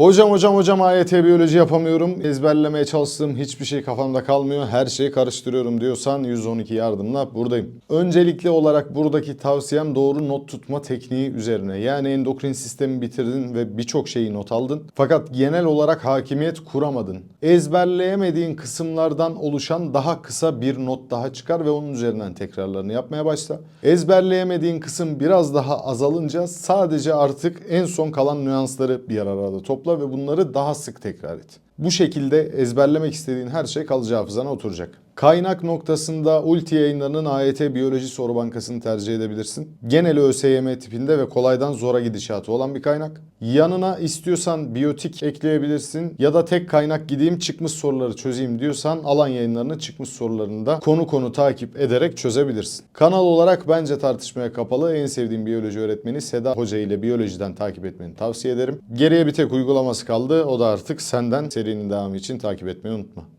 Hocam hocam hocam AYT biyoloji yapamıyorum. Ezberlemeye çalıştığım hiçbir şey kafamda kalmıyor. Her şeyi karıştırıyorum diyorsan 112 yardımla buradayım. Öncelikli olarak buradaki tavsiyem doğru not tutma tekniği üzerine. Yani endokrin sistemi bitirdin ve birçok şeyi not aldın. Fakat genel olarak hakimiyet kuramadın. Ezberleyemediğin kısımlardan oluşan daha kısa bir not daha çıkar ve onun üzerinden tekrarlarını yapmaya başla. Ezberleyemediğin kısım biraz daha azalınca sadece artık en son kalan nüansları bir arada topla ve bunları daha sık tekrar et. Bu şekilde ezberlemek istediğin her şey kalıcı hafızana oturacak. Kaynak noktasında Ulti yayınlarının AYT Biyoloji Soru Bankası'nı tercih edebilirsin. Genel ÖSYM tipinde ve kolaydan zora gidişatı olan bir kaynak. Yanına istiyorsan biyotik ekleyebilirsin ya da tek kaynak gideyim çıkmış soruları çözeyim diyorsan alan yayınlarını çıkmış sorularını da konu konu takip ederek çözebilirsin. Kanal olarak bence tartışmaya kapalı en sevdiğim biyoloji öğretmeni Seda Hoca ile biyolojiden takip etmeni tavsiye ederim. Geriye bir tek uygulaması kaldı o da artık senden serinin devamı için takip etmeyi unutma.